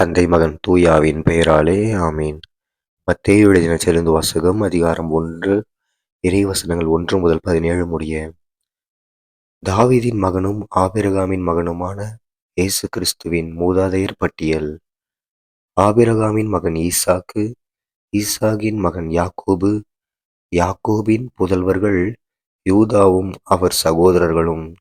தந்தை மகன் தூயாவின் பெயராலே ஆமீன். மத்தேயு எழுதின வாசகம் அதிகாரம் ஒன்று இறைவசனங்கள் ஒன்று முதல் பதினேழு முடிய. தாவிதின் மகனும் ஆபிரகாமின் மகனுமான இயேசு கிறிஸ்துவின் மூதாதையர் பட்டியல். ஆபிரகாமின் மகன் ஈசாக்கு ஈசாகின் மகன் யாக்கோபு யாக்கோபின் புதல்வர்கள் யூதாவும் அவர் சகோதரர்களும்.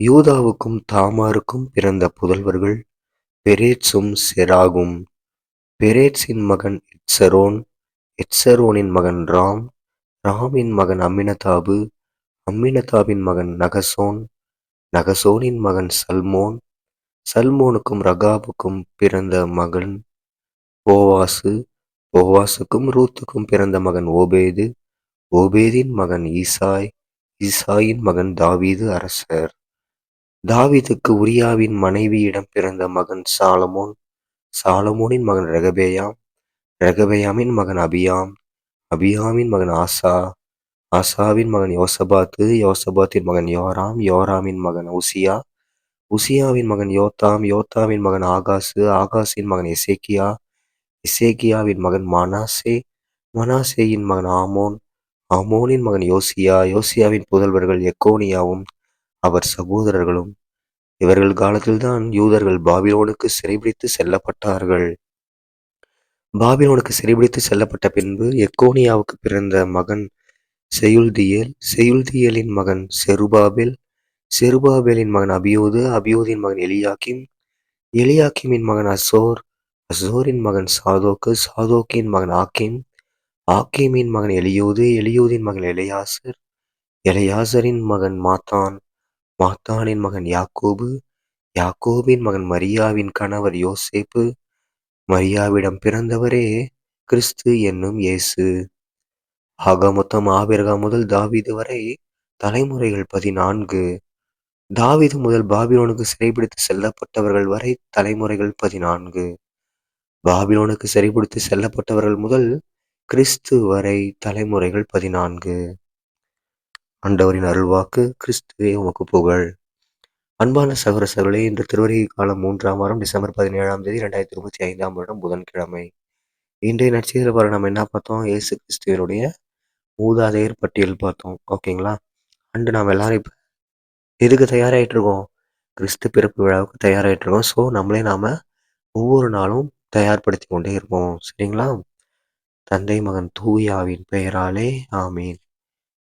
யூதாவுக்கும் தாமாருக்கும் பிறந்த புதல்வர்கள் பெரேட்ஸும் செராகும். பெரேட்ஸின் மகன் எட்சரோன் எட்சரோனின் மகன் ராம். ராமின் மகன் அம்மினதாபு அம்மினதாபின் மகன் நகசோன். நகசோனின் மகன் சல்மோன். சல்மோனுக்கும் ரகாபுக்கும் பிறந்த மகன் போவாசு. போவாசுக்கும் ரூத்துக்கும் பிறந்த மகன் ஓபேது. ஓபேதின் மகன் ஈசாய். ஈசாயின் மகன் தாவீது அரசர். தாவீதுக்கு உரியாவின் மனைவியிடம் பிறந்த மகன் சாலமோன். சாலமோனின் மகன் ரெகபேயாம். ரெகபேயாமின் மகன் அபியாம். அபியாமின் மகன் ஆசா. ஆசாவின் மகன் யோசபாத்து. யோசபாத்தின் மகன் யோராம். யோராமின் மகன் உசியா. உசியாவின் மகன் யோத்தாம். யோத்தாவின் மகன் ஆகாசு. ஆகாசின் மகன் இசேக்கியா இசேக்கியாவின் மகன் மனாசே. மனாசேயின் மகன் ஆமோன். ஆமோனின் மகன் யோசியா. யோசியாவின் புதல்வர்கள் எக்கோனியாவும். அவர் சகோதரர்களும் இவர்கள் காலத்தில்தான் யூதர்கள் பாபிலோனுக்கு சிறைபிடித்து செல்லப்பட்டார்கள். பாபிலோனுக்கு சிறைபிடித்து செல்லப்பட்ட பின்பு எக்கோனியாவுக்கு பிறந்த மகன் செயுல்தியேல் செயுல்தியேலின் மகன் செருபாபேல் செருபாபேலின் மகன் அபியோது அபியோதின் மகன் எலியாக்கிம் எலியாக்கிமின் மகன் அசோர் அசோரின் மகன் சாதோக்கு சாதோக்கின் மகன் ஆக்கிம் ஆக்கிமின் மகன் எலியோது எலியோதின் மகன் எலையாசர் எலையாசரின் மகன் மாத்தான். மாத்தானின் மகன் யாக்கோபு யாக்கோபின் மகன் மரியாவின் கணவர் யோசேப்பு மரியாவிடம் பிறந்தவரே கிறிஸ்து என்னும் இயேசு. ஆக மொத்தம் ஆபிரகா முதல் தாவிது வரை தலைமுறைகள் பதினான்கு. தாவிது முதல் பாபிலோனுக்கு சிறைபிடித்து செல்லப்பட்டவர்கள் வரை தலைமுறைகள் பதினான்கு. பாபிலோனுக்கு சிறைபிடித்து செல்லப்பட்டவர்கள் முதல் கிறிஸ்து வரை தலைமுறைகள் பதினான்கு. ஆண்டவரின் அருள்வாக்கு கிறிஸ்துவே உமக்கு புகழ். அன்பான சகோதர இன்று திருவருகை காலம் மூன்றாம் வாரம் டிசம்பர் பதினேழாம் தேதி ரெண்டாயிரத்தி இருபத்தி ஐந்தாம் வருடம் புதன்கிழமை. இன்றைய நட்சத்திர பாரு நம்ம என்ன பார்த்தோம்? இயேசு கிறிஸ்துவனுடைய மூதாதையர் பட்டியல் பார்த்தோம். ஓகேங்களா? அண்டு நாம் எல்லாரும் இப்போ எதுக்கு தயாராகிட்டு இருக்கோம் கிறிஸ்து பிறப்பு விழாவுக்கு தயாராகிட்டு இருக்கோம் ஸோ நம்மளே நாம் ஒவ்வொரு நாளும் தயார்படுத்தி கொண்டே இருப்போம். சரிங்களா? தந்தை மகன் தூயாவின் பெயராலே ஆமீன்.